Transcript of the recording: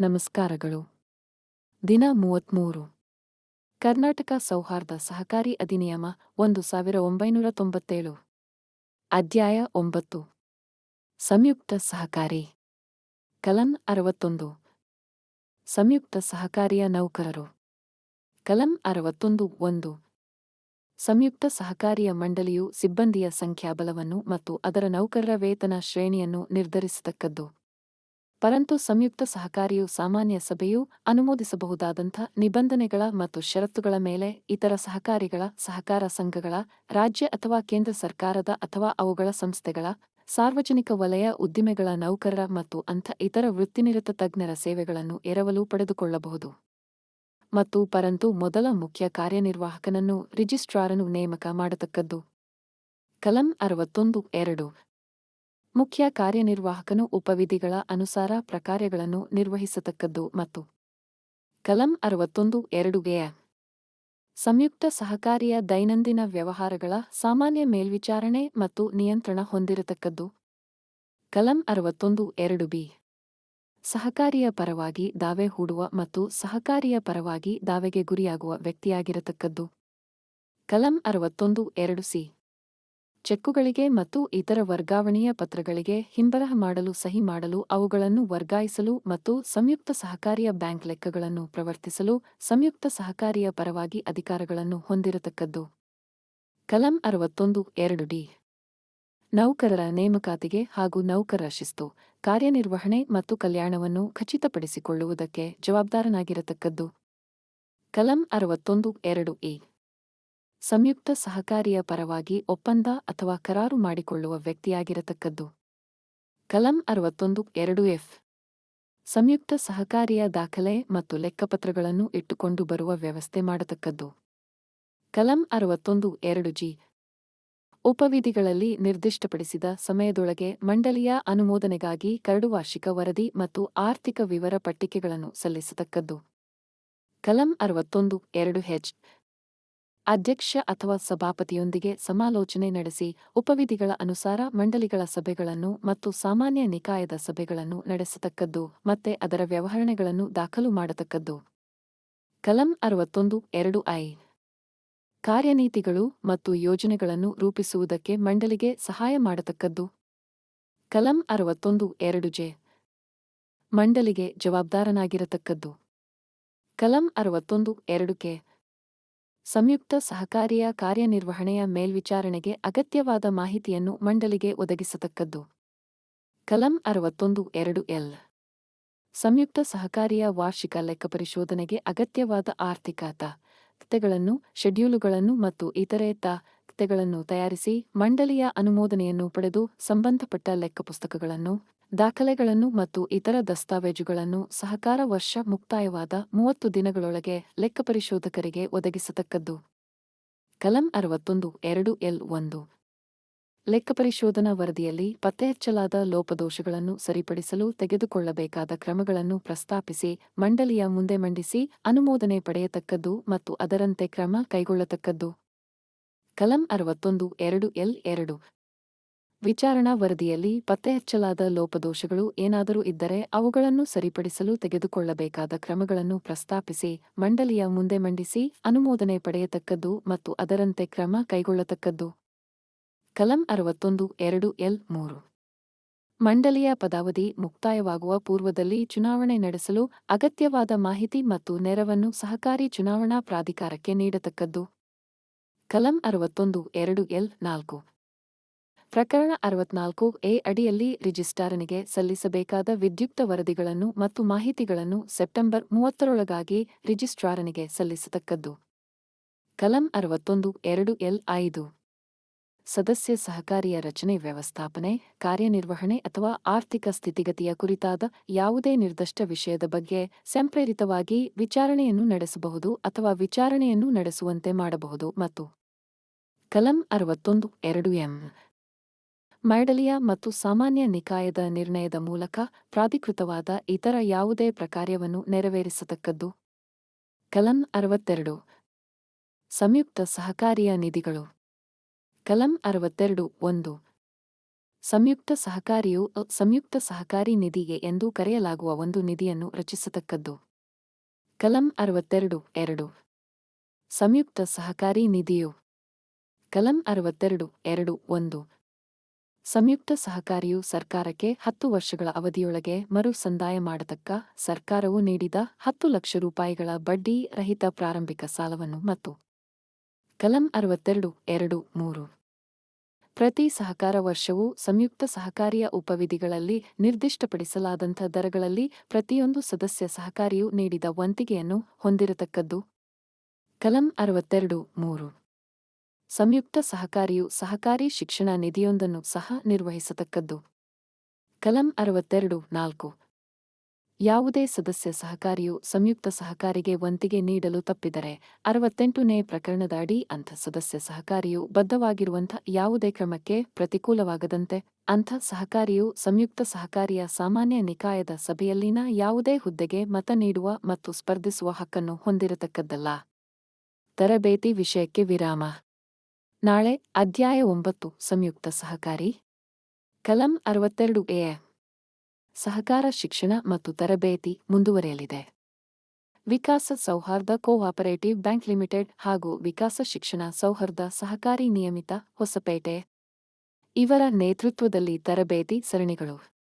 ನಮಸ್ಕಾರಗಳು. ದಿನ ಮೂವತ್ಮೂರು. ಕರ್ನಾಟಕ ಸೌಹಾರ್ದ ಸಹಕಾರಿ ಅಧಿನಿಯಮ ಒಂದು ಸಾವಿರ ಒಂಬೈನೂರ ತೊಂಬತ್ತೇಳು. ಅಧ್ಯಾಯ ಒಂಬತ್ತು. ಸಂಯುಕ್ತ ಸಹಕಾರಿ. ಕಲಂ ಅರವತ್ತೊಂದು. ಸಂಯುಕ್ತ ಸಹಕಾರಿಯ ನೌಕರರು. ಕಲಂ ಅರವತ್ತೊಂದು ಒಂದು. ಸಂಯುಕ್ತ ಸಹಕಾರಿಯ ಮಂಡಳಿಯು ಸಿಬ್ಬಂದಿಯ ಸಂಖ್ಯಾಬಲವನ್ನು ಮತ್ತು ಅದರ ನೌಕರರ ವೇತನ ಶ್ರೇಣಿಯನ್ನು ನಿರ್ಧರಿಸತಕ್ಕದ್ದು. ಪರಂತು ಸಂಯುಕ್ತ ಸಹಕಾರಿಯು ಸಾಮಾನ್ಯ ಸಭೆಯು ಅನುಮೋದಿಸಬಹುದಾದಂಥ ನಿಬಂಧನೆಗಳ ಮತ್ತು ಷರತ್ತುಗಳ ಮೇಲೆ ಇತರ ಸಹಕಾರಿಗಳ, ಸಹಕಾರ ಸಂಘಗಳ, ರಾಜ್ಯ ಅಥವಾ ಕೇಂದ್ರ ಸರ್ಕಾರದ ಅಥವಾ ಅವುಗಳ ಸಂಸ್ಥೆಗಳ, ಸಾರ್ವಜನಿಕ ವಲಯ ಉದ್ದಿಮೆಗಳ ನೌಕರರ ಮತ್ತು ಅಂಥ ಇತರ ವೃತ್ತಿನಿರತ ತಜ್ಞರ ಸೇವೆಗಳನ್ನು ಎರವಲು ಪಡೆದುಕೊಳ್ಳಬಹುದು. ಮತ್ತು ಪರಂತು ಮೊದಲ ಮುಖ್ಯ ಕಾರ್ಯನಿರ್ವಾಹಕನನ್ನು ರಿಜಿಸ್ಟ್ರಾರನು ನೇಮಕ ಮಾಡತಕ್ಕದ್ದು. ಕಲಂ ಅರವತ್ತೊಂದು ಎರಡು. ಮುಖ್ಯ ಕಾರ್ಯನಿರ್ವಾಹಕನು ಉಪವಿಧಿಗಳ ಅನುಸಾರ ಪ್ರಕಾರ್ಯಗಳನ್ನು ನಿರ್ವಹಿಸತಕ್ಕದ್ದು ಮತ್ತು. ಕಲಂ ಅರವತ್ತೊಂದು ಎರಡು ಸಂಯುಕ್ತ ಸಹಕಾರಿಯ ದೈನಂದಿನ ವ್ಯವಹಾರಗಳ ಸಾಮಾನ್ಯ ಮೇಲ್ವಿಚಾರಣೆ ಮತ್ತು ನಿಯಂತ್ರಣ ಹೊಂದಿರತಕ್ಕದ್ದು. ಕಲಂ ಅರವತ್ತೊಂದು ಎರಡು ಬಿ. ಸಹಕಾರಿಯ ಪರವಾಗಿ ದಾವೆ ಹೂಡುವ ಮತ್ತು ಸಹಕಾರಿಯ ಪರವಾಗಿ ದಾವೆಗೆ ಗುರಿಯಾಗುವ ವ್ಯಕ್ತಿಯಾಗಿರತಕ್ಕದ್ದು. ಕಲಂ ಅರವತ್ತೊಂದು ಎರಡು ಸಿ. ಚೆಕ್ಕುಗಳಿಗೆ ಮತ್ತು ಇತರ ವರ್ಗಾವಣೆಯ ಪತ್ರಗಳಿಗೆ ಹಿಂಬರಹ ಮಾಡಲು ಸಹಿ ಮಾಡಲು ಅವುಗಳನ್ನು ವರ್ಗಾಯಿಸಲು ಮತ್ತು ಸಂಯುಕ್ತ ಸಹಕಾರಿಯ ಬ್ಯಾಂಕ್ ಲೆಕ್ಕಗಳನ್ನು ಪ್ರವರ್ತಿಸಲು ಸಂಯುಕ್ತ ಸಹಕಾರಿಯ ಪರವಾಗಿ ಅಧಿಕಾರಗಳನ್ನು ಹೊಂದಿರತಕ್ಕದ್ದು. ಕಲಂ ಅರವತ್ತೊಂದು, ಎರಡು ಡಿ. ನೌಕರರ ನೇಮಕಾತಿಗೆ ಹಾಗೂ ನೌಕರರ ಶಿಸ್ತು, ಕಾರ್ಯನಿರ್ವಹಣೆ ಮತ್ತು ಕಲ್ಯಾಣವನ್ನು ಖಚಿತಪಡಿಸಿಕೊಳ್ಳುವುದಕ್ಕೆ ಜವಾಬ್ದಾರನಾಗಿರತಕ್ಕದ್ದು. ಕಲಂ ಅರವತ್ತೊಂದು, ಎರಡು ಎ ಸಂಯುಕ್ತ ಸಹಕಾರಿಯ ಪರವಾಗಿ ಒಪ್ಪಂದ ಅಥವಾ ಕರಾರು ಮಾಡಿಕೊಳ್ಳುವ ವ್ಯಕ್ತಿಯಾಗಿರತಕ್ಕದ್ದು. ಕಲಂ ಅರವತ್ತೊಂದು ಎರಡು ಎಫ್. ಸಂಯುಕ್ತ ಸಹಕಾರಿಯ ದಾಖಲೆ ಮತ್ತು ಲೆಕ್ಕಪತ್ರಗಳನ್ನು ಇಟ್ಟುಕೊಂಡು ಬರುವ ವ್ಯವಸ್ಥೆ ಮಾಡತಕ್ಕದ್ದು. ಕಲಂ ಅರವತ್ತೊಂದು ಎರಡು ಜಿ. ಉಪವಿಧಿಗಳಲ್ಲಿ ನಿರ್ದಿಷ್ಟಪಡಿಸಿದ ಸಮಯದೊಳಗೆ ಮಂಡಳಿಯ ಅನುಮೋದನೆಗಾಗಿ ಕರಡು ವಾರ್ಷಿಕ ವರದಿ ಮತ್ತು ಆರ್ಥಿಕ ವಿವರ ಪಟ್ಟಿಕೆಗಳನ್ನು ಸಲ್ಲಿಸತಕ್ಕದ್ದು. ಕಲಂ ಅರವತ್ತೊಂದು ಎರಡು ಹೆಚ್ ಅಧ್ಯಕ್ಷ ಅಥವಾ ಸಭಾಪತಿಯೊಂದಿಗೆ ಸಮಾಲೋಚನೆ ನಡೆಸಿ ಉಪವಿಧಿಗಳ ಅನುಸಾರ ಮಂಡಳಿಗಳ ಸಭೆಗಳನ್ನು ಮತ್ತು ಸಾಮಾನ್ಯ ನಿಕಾಯದ ಸಭೆಗಳನ್ನು ನಡೆಸತಕ್ಕದ್ದು ಮತ್ತೆ ಅದರ ವ್ಯವಹರಣೆಗಳನ್ನು ದಾಖಲು ಮಾಡತಕ್ಕದ್ದು. ಕಲಂ ಅರವತ್ತೊಂದು, ಎರಡು ಐ. ಕಾರ್ಯನೀತಿಗಳು ಮತ್ತು ಯೋಜನೆಗಳನ್ನು ರೂಪಿಸುವುದಕ್ಕೆ ಮಂಡಳಿಗೆ ಸಹಾಯ ಮಾಡತಕ್ಕದ್ದು. ಕಲಂ ಅರವತ್ತೊಂದು, ಎರಡು ಜೆ. ಮಂಡಳಿಗೆ ಜವಾಬ್ದಾರನಾಗಿರತಕ್ಕದ್ದು. ಕಲಂ ಅರವತ್ತೊಂದು, ಎರಡು ಕೆ. ಸಂಯುಕ್ತ ಸಹಕಾರಿಯ ಕಾರ್ಯನಿರ್ವಹಣೆಯ ಮೇಲ್ವಿಚಾರಣೆಗೆ ಅಗತ್ಯವಾದ ಮಾಹಿತಿಯನ್ನು ಮಂಡಳಿಗೆ ಒದಗಿಸತಕ್ಕದ್ದು. ಕಲಂ ಅರವತ್ತೊಂದು ಎರಡು ಎಲ್. ಸಂಯುಕ್ತ ಸಹಕಾರಿಯ ವಾರ್ಷಿಕ ಲೆಕ್ಕಪರಿಶೋಧನೆಗೆ ಅಗತ್ಯವಾದ ಆರ್ಥಿಕ ತೆಗಳನ್ನು ಶೆಡ್ಯೂಲುಗಳನ್ನು ಮತ್ತು ಇತರೆ ತೆಗಳನ್ನು ತಯಾರಿಸಿ ಮಂಡಳಿಯ ಅನುಮೋದನೆಯನ್ನು ಪಡೆದು ಸಂಬಂಧಪಟ್ಟ ಲೆಕ್ಕಪುಸ್ತಕಗಳನ್ನು ದಾಖಲೆಗಳನ್ನು ಮತ್ತು ಇತರ ದಸ್ತಾವೇಜುಗಳನ್ನು ಸಹಕಾರ ವರ್ಷ ಮುಕ್ತಾಯವಾದ ಮೂವತ್ತು ದಿನಗಳೊಳಗೆ ಲೆಕ್ಕಪರಿಶೋಧಕರಿಗೆ ಒದಗಿಸತಕ್ಕದ್ದು. ಕಲಂ ಅರವತ್ತೊಂದು, ಎರಡು, ಎಲ್, ಒಂದು. ಲೆಕ್ಕಪರಿಶೋಧನಾ ವರದಿಯಲ್ಲಿ ಪತ್ತೆಹಚ್ಚಲಾದ ಲೋಪದೋಷಗಳನ್ನು ಸರಿಪಡಿಸಲು ತೆಗೆದುಕೊಳ್ಳಬೇಕಾದ ಕ್ರಮಗಳನ್ನು ಪ್ರಸ್ತಾಪಿಸಿ, ಮಂಡಳಿಯ ಮುಂದೆ ಮಂಡಿಸಿ, ಅನುಮೋದನೆ ಪಡೆಯತಕ್ಕದ್ದು ಮತ್ತು ಅದರಂತೆ ಕ್ರಮ ಕೈಗೊಳ್ಳತಕ್ಕದ್ದು. ಕಲಂ ಅರವತ್ತೊಂದು, ಎರಡು, ಎಲ್, ಎರಡು. ವಿಚಾರಣಾ ವರದಿಯಲ್ಲಿ ಪತ್ತೆಹಚ್ಚಲಾದ ಲೋಪದೋಷಗಳು ಏನಾದರೂ ಇದ್ದರೆ ಅವುಗಳನ್ನು ಸರಿಪಡಿಸಲು ತೆಗೆದುಕೊಳ್ಳಬೇಕಾದ ಕ್ರಮಗಳನ್ನು ಪ್ರಸ್ತಾಪಿಸಿ, ಮಂಡಳಿಯ ಮುಂದೆ ಮಂಡಿಸಿ, ಅನುಮೋದನೆ ಪಡೆಯತಕ್ಕದ್ದು ಮತ್ತು ಅದರಂತೆ ಕ್ರಮ ಕೈಗೊಳ್ಳತಕ್ಕದ್ದು. ಕಲಂ ಅರವತ್ತೊಂದು, ಎರಡು, ಎಲ್, ಮೂರು. ಮಂಡಳಿಯ ಪದಾವಧಿ ಮುಕ್ತಾಯವಾಗುವ ಪೂರ್ವದಲ್ಲಿ ಚುನಾವಣೆ ನಡೆಸಲು ಅಗತ್ಯವಾದ ಮಾಹಿತಿ ಮತ್ತು ನೆರವನ್ನು ಸಹಕಾರಿ ಚುನಾವಣಾ ಪ್ರಾಧಿಕಾರಕ್ಕೆ ನೀಡತಕ್ಕದ್ದು. ಕಲಂ ಅರವತ್ತೊಂದು, ಎರಡು, ಎಲ್, ನಾಲ್ಕು. ಪ್ರಕರಣ ಅರವತ್ನಾಲ್ಕು ಎ ಅಡಿಯಲ್ಲಿ ರಿಜಿಸ್ಟಾರನಿಗೆ ಸಲ್ಲಿಸಬೇಕಾದ ವಿದ್ಯುಕ್ತ ವರದಿಗಳನ್ನು ಮತ್ತು ಮಾಹಿತಿಗಳನ್ನು ಸೆಪ್ಟೆಂಬರ್ ಮೂವತ್ತರೊಳಗಾಗಿ ರಿಜಿಸ್ಟ್ರಾರನಿಗೆ ಸಲ್ಲಿಸತಕ್ಕದ್ದು. ಕಲಂ ಅರವತ್ತೊಂದು, ಎರಡು, ಎಲ್, ಐದು. ಸದಸ್ಯ ಸಹಕಾರಿಯ ರಚನೆ ವ್ಯವಸ್ಥಾಪನೆ, ಕಾರ್ಯನಿರ್ವಹಣೆ ಅಥವಾ ಆರ್ಥಿಕ ಸ್ಥಿತಿಗತಿಯ ಕುರಿತಾದ ಯಾವುದೇ ನಿರ್ದಿಷ್ಟ ವಿಷಯದ ಬಗ್ಗೆ ಸಂಪ್ರೇರಿತವಾಗಿ ವಿಚಾರಣೆಯನ್ನು ನಡೆಸಬಹುದು ಅಥವಾ ವಿಚಾರಣೆಯನ್ನು ನಡೆಸುವಂತೆ ಮಾಡಬಹುದು ಮತ್ತು ಕಲಂ ಅರವತ್ತೊಂದು, ಎರಡು, ಎಂ. ಮಂಡಳಿಯ ಮತ್ತು ಸಾಮಾನ್ಯ ನಿಕಾಯದ ನಿರ್ಣಯದ ಮೂಲಕ ಪ್ರಾಧಿಕೃತವಾದ ಇತರ ಯಾವುದೇ ಪ್ರಕಾರ್ಯವನ್ನು ನೆರವೇರಿಸತಕ್ಕದ್ದು. ಕಲಂ ಅರವತ್ತೆರಡು. ಸಂಯುಕ್ತ ಸಹಕಾರಿಯ ನಿಧಿಗಳು. ಕಲಂ ಅರವತ್ತೆರಡು ಒಂದು. ಸಂಯುಕ್ತ ಸಹಕಾರಿಯು ಸಂಯುಕ್ತ ಸಹಕಾರಿ ನಿಧಿಗೆ ಎಂದು ಕರೆಯಲಾಗುವ ಒಂದು ನಿಧಿಯನ್ನು ರಚಿಸತಕ್ಕದ್ದು. ಕಲಂ ಅರವತ್ತೆರಡು ಎರಡು. ಸಂಯುಕ್ತ ಸಹಕಾರಿ ನಿಧಿಯು. ಕಲಂ ಅರವತ್ತೆರಡು ಎರಡು ಒಂದು. ಸಂಯುಕ್ತ ಸಹಕಾರಿಯು ಸರ್ಕಾರಕ್ಕೆ ಹತ್ತು ವರ್ಷಗಳ ಅವಧಿಯೊಳಗೆ ಮರು ಸಂದಾಯ ಮಾಡತಕ್ಕ ಸರ್ಕಾರವು ನೀಡಿದ ಹತ್ತು ಲಕ್ಷ ರೂಪಾಯಿಗಳ ಬಡ್ಡಿ ರಹಿತ ಪ್ರಾರಂಭಿಕ ಸಾಲವನ್ನು ಮತ್ತು ಕಲಂ ಅರವತ್ತೆರಡು, ಎರಡು, ಮೂರು. ಪ್ರತಿ ಸಹಕಾರ ವರ್ಷವೂ ಸಂಯುಕ್ತ ಸಹಕಾರಿಯ ಉಪವಿಧಿಗಳಲ್ಲಿ ನಿರ್ದಿಷ್ಟಪಡಿಸಲಾದಂಥ ದರಗಳಲ್ಲಿ ಪ್ರತಿಯೊಂದು ಸದಸ್ಯ ಸಹಕಾರಿಯು ನೀಡಿದ ವಂತಿಗೆಯನ್ನು ಹೊಂದಿರತಕ್ಕದ್ದು ಕಲಂ ಅರವತ್ತೆರಡು, ಮೂರು. ಸಂಯುಕ್ತ ಸಹಕಾರಿಯು ಸಹಕಾರಿ ಶಿಕ್ಷಣ ನಿಧಿಯೊಂದನ್ನು ಸಹ ನಿರ್ವಹಿಸತಕ್ಕದ್ದು. ಕಲಂ ಅರವತ್ತೆರಡು ನಾಲ್ಕು. ಯಾವುದೇ ಸದಸ್ಯ ಸಹಕಾರಿಯು ಸಂಯುಕ್ತ ಸಹಕಾರಿಗೆ ವಂತಿಗೆ ನೀಡಲು ತಪ್ಪಿದರೆ ಅರವತ್ತೆಂಟನೇ ಪ್ರಕರಣದ ಅಡಿ ಅಂಥ ಸದಸ್ಯ ಸಹಕಾರಿಯು ಬದ್ಧವಾಗಿರುವಂಥ ಯಾವುದೇ ಕ್ರಮಕ್ಕೆ ಪ್ರತಿಕೂಲವಾಗದಂತೆ ಅಂಥ ಸಹಕಾರಿಯು ಸಂಯುಕ್ತ ಸಹಕಾರಿಯ ಸಾಮಾನ್ಯ ನಿಕಾಯದ ಸಭೆಯಲ್ಲಿನ ಯಾವುದೇ ಹುದ್ದೆಗೆ ಮತ ನೀಡುವ ಮತ್ತು ಸ್ಪರ್ಧಿಸುವ ಹಕ್ಕನ್ನು ಹೊಂದಿರತಕ್ಕದ್ದಲ್ಲ. ತರಬೇತಿ ವಿಷಯಕ್ಕೆ ವಿರಾಮ. ನಾಳೆ ಅಧ್ಯಾಯ ಒಂಬತ್ತು, ಸಂಯುಕ್ತ ಸಹಕಾರಿ. ಕಲಂ ಅರವತ್ತೆರಡು ಎ. ಸಹಕಾರ, ಶಿಕ್ಷಣ ಮತ್ತು ತರಬೇತಿ ಮುಂದುವರೆಯಲಿದೆ. ವಿಕಾಸ ಸೌಹಾರ್ದ ಕೋಆಪರೇಟಿವ್ ಬ್ಯಾಂಕ್ ಲಿಮಿಟೆಡ್ ಹಾಗೂ ವಿಕಾಸ ಶಿಕ್ಷಣ ಸೌಹಾರ್ದ ಸಹಕಾರಿ ನಿಯಮಿತ ಹೊಸಪೇಟೆ. ಇವರ ನೇತೃತ್ವದಲ್ಲಿ ತರಬೇತಿ ಸರಣಿಗಳು.